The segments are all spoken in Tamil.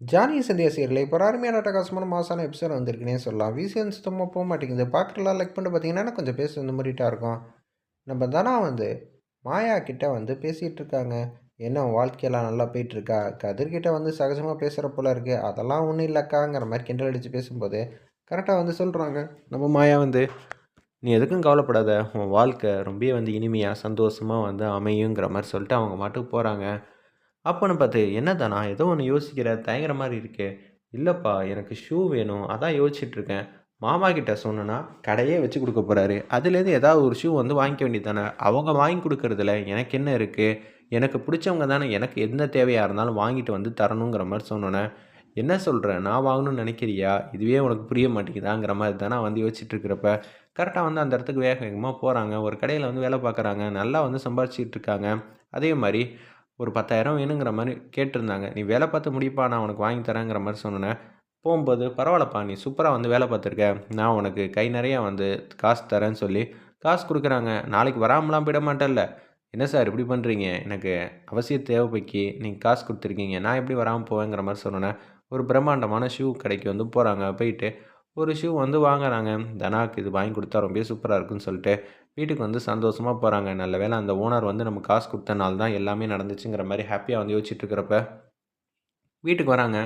ஜானி சந்தியா இப்போ அருமையான அட்டகாசமான மாசான எபிசோட் வந்திருக்குனே சொல்லலாம். விசிஎன் சுத்தமாக போக மாட்டேங்குது. பார்க்குறலாம் லைக் பண்ணிட்டு பார்த்தீங்கன்னா கொஞ்சம் பேச வந்து மாதிரிட்டா இருக்கும். நம்ம தானா வந்து மாயா கிட்ட வந்து பேசிகிட்டு இருக்காங்க. என்ன உன் வாழ்க்கையெல்லாம் நல்லா போயிட்டுருக்கா? கதிர்கிட்ட வந்து சகஜமாக பேசுகிற போல இருக்குது அதெல்லாம் ஒன்றும் இல்லைக்காங்கிற மாதிரி கிண்டல் அடித்து பேசும்போது கரெக்டாக வந்து சொல்கிறாங்க நம்ம மாயா வந்து நீ எதுக்கும் கவலைப்படாத. உன் வாழ்க்கை ரொம்ப வந்து இனிமையாக சந்தோஷமாக வந்து அமையுங்கிற மாதிரி சொல்லிட்டு அவங்க மாட்டுக்கு போகிறாங்க அப்போன்னு பார்த்து என்னதானா? ஏதோ ஒன்று யோசிக்கிற தயங்குற மாதிரி இருக்கே. இல்லைப்பா எனக்கு ஷூ வேணும். அதான் யோசிச்சிட்டுருக்கேன் மாமா கிட்ட சொன்னேன்னா கடையே வச்சு கொடுக்க போகிறாரு அதுலேருந்து ஏதாவது ஒரு ஷூ வந்து வாங்கிக்க வேண்டியது தானே அவங்க வாங்கி கொடுக்கறதுல எனக்கு என்ன இருக்குது எனக்கு பிடிச்சவங்க தானே எனக்கு எந்த தேவையாக இருந்தாலும் வாங்கிட்டு வந்து தரணுங்கிற மாதிரி சொன்னோன்னே என்ன சொல்கிறேன் நான் வாங்கணும்னு நினைக்கிறியா? இதுவே உனக்கு புரிய மாட்டேங்குதாங்கிற மாதிரி தானே வந்து யோசிச்சுட்டு இருக்கிறப்ப கரெக்டாக வந்து அந்த இடத்துக்கு வேக வேகமாக போகிறாங்க ஒரு கடையில் வந்து வேலை பார்க்குறாங்க. நல்லா வந்து சம்பாரிச்சிட்டு இருக்காங்க அதே மாதிரி ஒரு பத்தாயிரம் வேணுங்கிற மாதிரி கேட்டிருந்தாங்க. நீ வேலை பார்த்து முடிப்பா நான் உனக்கு வாங்கி தரேங்கிற மாதிரி சொன்னேன் போகும்போது பரவாயில்லப்பா நீ சூப்பராக வந்து வேலை பார்த்துருக்க. நான் உனக்கு கை நிறையா வந்து காசு தரேன்னு சொல்லி காசு கொடுக்குறாங்க. நாளைக்கு வராமலாம் போயிட மாட்டேன்ல என்ன சார் இப்படி பண்ணுறீங்க எனக்கு அவசிய தேவைப்பைக்கு நீங்கள் காசு கொடுத்துருக்கீங்க. நான் எப்படி வராமல் போவேங்கிற மாதிரி சொன்னேன் ஒரு பிரம்மாண்டமான ஷூ கடைக்கு வந்து போகிறாங்க போயிட்டு ஒரு ஷூ வந்து வாங்குறாங்க. தனாக்கு இது வாங்கி கொடுத்தா ரொம்ப சூப்பராக இருக்குன்னு சொல்லிட்டு வீட்டுக்கு வந்து சந்தோஷமாக போகிறாங்க நல்ல வேளை அந்த ஓனர் வந்து நம்ம காசு கொடுத்தனால தான் எல்லாமே நடந்துச்சுங்கிற மாதிரி ஹாப்பியாக வந்து யோசிச்சுட்டு இருக்கிறப்ப வீட்டுக்கு வராங்க.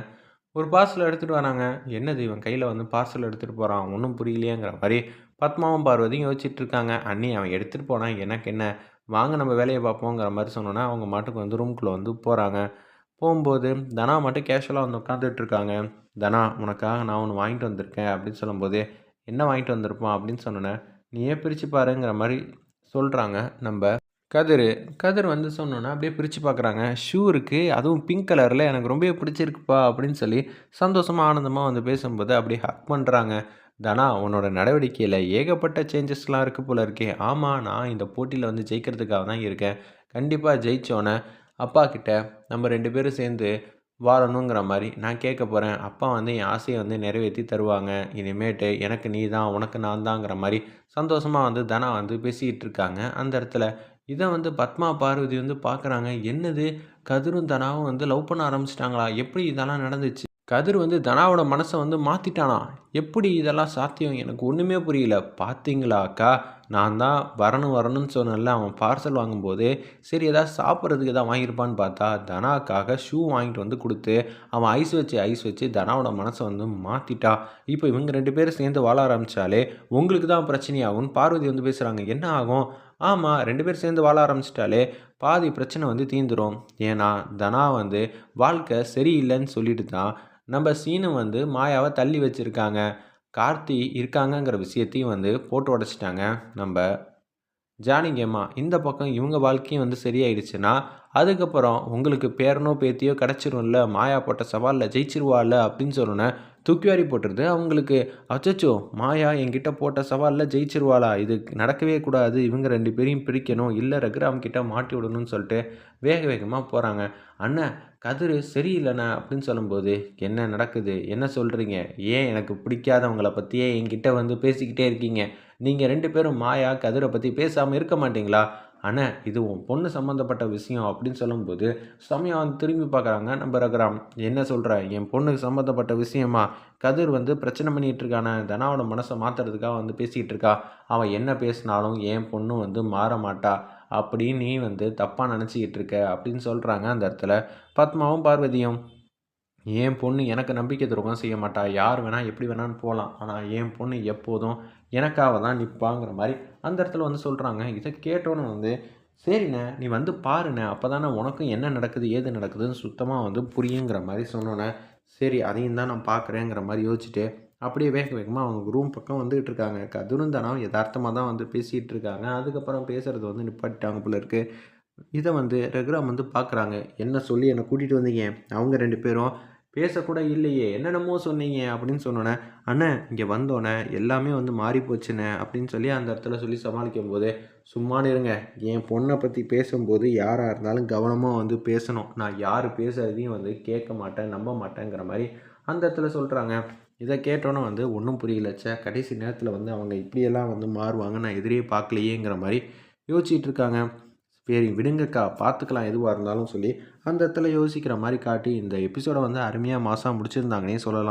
ஒரு பார்சல் எடுத்துகிட்டு வராங்க. என்னது இவன் கையில் வந்து பார்சல் எடுத்துகிட்டு போகிறான் ஒன்றும் புரியலையேங்கிற மாதிரி பத்மாவும் பார்வதியும் யோசிச்சுட்டு இருக்காங்க. அண்ணி அவன் எடுத்துகிட்டு போனான் எனக்கு என்ன? வாங்க நம்ம வேலையை பார்ப்போங்கிற மாதிரி சொன்னோன்னா அவங்க மாட்டுக்கு வந்து ரூம்குள்ளே வந்து போகிறாங்க போகும்போது தனா மட்டும் கேஷுவலாக வந்து உட்காந்துட்டு இருக்காங்க. தனா உனக்காக நான் ஒன்று வாங்கிட்டு வந்திருக்கேன் அப்படின்னு சொல்லும்போது என்ன வாங்கிட்டு வந்திருப்பான்? அப்படின்னு சொன்னேன் நீயே பிரித்து பாருங்கிற மாதிரி சொல்கிறாங்க நம்ம கதிர் கதிர் வந்து சொன்னோன்னா அப்படியே பிரித்து பார்க்குறாங்க ஷூ இருக்குது அதுவும் பிங்க் கலரில் எனக்கு ரொம்ப பிடிச்சிருக்குப்பா அப்படின்னு சொல்லி சந்தோஷமாக ஆனந்தமாக வந்து பேசும்போது அப்படியே ஹக் பண்ணுறாங்க தானா உன்னோட நடவடிக்கையில் ஏகப்பட்ட சேஞ்சஸ்லாம் இருக்குது போல இருக்கே. ஆமாம் நான் இந்த போட்டியில் வந்து ஜெயிக்கிறதுக்காக தான் இருக்கேன். கண்டிப்பாக ஜெயித்தோன்னே அப்பா கிட்ட நம்ம ரெண்டு பேரும் சேர்ந்து வாழணுங்கிற மாதிரி நான் கேட்க போகிறேன் அப்பா வந்து என் ஆசையை வந்து நிறைவேற்றி தருவாங்க. இனிமேட்டு எனக்கு நீ தான் உனக்கு நான் தாங்கிற மாதிரி சந்தோஷமாக வந்து தனா வந்து பேசிக்கிட்டு இருக்காங்க. அந்த இடத்துல இதை வந்து பத்மா பார்வதி வந்து பார்க்குறாங்க. என்னது? கதிரும் தனாவும் வந்து லவ் பண்ண ஆரம்பிச்சிட்டாங்களா? எப்படி இதெல்லாம் நடந்துச்சு? கதிர் வந்து தனாவோட மனசை வந்து மாற்றிட்டானா எப்படி இதெல்லாம் சாத்தியம்? எனக்கு ஒன்றுமே புரியல. பார்த்தீங்களா அக்கா? நான் தான் வரணும் வரணும்னு சொன்னேன்ல. அவன் பார்சல் வாங்கும்போது சரி ஏதாவது சாப்பிட்றதுக்கு எதாவது வாங்கியிருப்பான்னு பார்த்தா தனாக்காக ஷூ வாங்கிட்டு வந்து கொடுத்து அவன் ஐஸ் வச்சு ஐஸ் வச்சு தனாவோட மனசை வந்து மாற்றிட்டா இப்போ இவங்க ரெண்டு பேரும் சேர்ந்து வாழ ஆரம்பித்தாலே உங்களுக்கு தான் பிரச்சனையாகும்னு பார்வதி வந்து பேசுகிறாங்க என்ன ஆகும்? ஆமாம் ரெண்டு பேர் சேர்ந்து வாழ ஆரம்பிச்சிட்டாலே பாதி பிரச்சனை வந்து தீந்துடும் ஏன்னா தனா வந்து வாழ்க்கை சரியில்லைன்னு சொல்லிட்டு தான் நம்ம சீனு வந்து மாயாவை தள்ளி வச்சுருக்காங்க. கார்த்தி இருக்காங்கங்கிற விஷயத்தையும் வந்து போட்டு உடச்சிட்டாங்க. நம்ம ஜானிங்கம்மா இந்த பக்கம் இவங்க வாழ்க்கையும் வந்து சரியாயிடுச்சுன்னா அதுக்கப்புறம் உங்களுக்கு பேரனோ பேத்தியோ கிடச்சிரும்ல மாயா போட்ட சவாலில் ஜெயிச்சிருவாள் அப்படின்னு சொன்னோன்னே தூக்கிவாரி போட்டுருது. அவங்களுக்கு அச்சச்சோ மாயா என்கிட்ட போட்ட சவாலில் ஜெயிச்சிருவாளா? இது நடக்கவே கூடாது. இவங்க ரெண்டு பேரையும் பிரிக்கணும். இல்லை ரகுராம் கிட்ட மாட்டி விடணும்னு சொல்லிட்டு வேக வேகமாக போகிறாங்க அண்ணன் கதிர் சரியில்லைண்ணா அப்படின்னு சொல்லும்போது என்ன நடக்குது? என்ன சொல்கிறீங்க ஏன் எனக்கு பிடிக்காதவங்களை பற்றியே என்கிட்ட வந்து பேசிக்கிட்டே இருக்கீங்க? நீங்கள் ரெண்டு பேரும் மாயா கதிரை பற்றி பேசாமல் இருக்க மாட்டிங்களா? ஆனால் இது உன் பொண்ணு சம்மந்தப்பட்ட விஷயம் அப்படின்னு சொல்லும்போது சமயம் வந்து திரும்பி பார்க்குறாங்க நம்ம ரகுராம் என்ன சொல்கிற என் பொண்ணுக்கு சம்மந்தப்பட்ட விஷயமா? கதிர் வந்து பிரச்சனை பண்ணிகிட்டு இருக்கானே தனாவோட மனசை மாற்றுறதுக்காக வந்து பேசிகிட்டு இருக்கா. அவன் என்ன பேசினாலும் என் பொண்ணு வந்து மாற மாட்டா. அப்படின்னு நீ வந்து தப்பாக நினச்சிக்கிட்டு இருக்க அப்படின்னு சொல்கிறாங்க அந்த இடத்துல. பத்மாவும் பார்வதியும். என் பொண்ணு எனக்கு நம்பிக்கை துரோகம் செய்ய மாட்டா. யார் வேணால் எப்படி வேணான்னு போகலாம் ஆனால் என் பொண்ணு எப்போதும் எனக்காக தான் நிற்பாங்கிற மாதிரி அந்த இடத்துல வந்து சொல்கிறாங்க இதை கேட்டோன்னு வந்து சரிண்ணே நீ வந்து பாருண்ணே அப்போ தானே உனக்கும் என்ன நடக்குது ஏது நடக்குதுன்னு சுத்தமாக வந்து புரியுங்கிற மாதிரி சொன்னோன்னே சரி அதையும் தான் நான் பார்க்குறேங்கிற மாதிரி யோசிச்சுட்டு அப்படியே வேக வேகமாக அவங்க ரூம் பக்கம் வந்துகிட்டு இருக்காங்க. கதுருந்தனம் யதார்த்தமாக தான் வந்து பேசிகிட்டு இருக்காங்க. அதுக்கப்புறம் பேசுகிறது வந்து நிப்பாட்டிட்டாங்க போல இருக்குது இதை வந்து ரகுராம் வந்து பார்க்குறாங்க என்ன சொல்லி என்னை கூட்டிகிட்டு வந்தீங்க? அவங்க ரெண்டு பேரும் பேசக்கூட இல்லையே என்னென்னமோ சொன்னீங்க அப்படின்னு சொன்னோன்னே அண்ணன் இங்கே வந்தோன்னே எல்லாமே வந்து மாறி போச்சுண்ணே அப்படின்னு சொல்லி அந்த இடத்துல சொல்லி சமாளிக்கும் போது சும்மா இருங்க என் பொண்ணை பற்றி பேசும்போது யாராக இருந்தாலும் கவனமாக வந்து பேசணும். நான் யார் பேசுகிறதையும் வந்து கேட்க மாட்டேன் நம்ப மாட்டேங்கிற மாதிரி அந்த இடத்துல சொல்கிறாங்க இதை கேட்டோன்னே வந்து ஒன்றும் புரியலச்சே கடைசி நேரத்தில் வந்து அவங்க இப்படியெல்லாம் வந்து மாறுவாங்க நான் எதிரே பார்க்கலையேங்கிற மாதிரி யோசிச்சுட்டு சரி பேரி விடுங்கக்கா பார்த்துக்கலாம் எதுவாக இருந்தாலும் சொல்லி அந்த இடத்துல யோசிக்கிற மாதிரி காட்டி இந்த எபிசோடை வந்து அருமையாக மாதம் முடிச்சிருந்தாங்கன்னே சொல்லலாம்.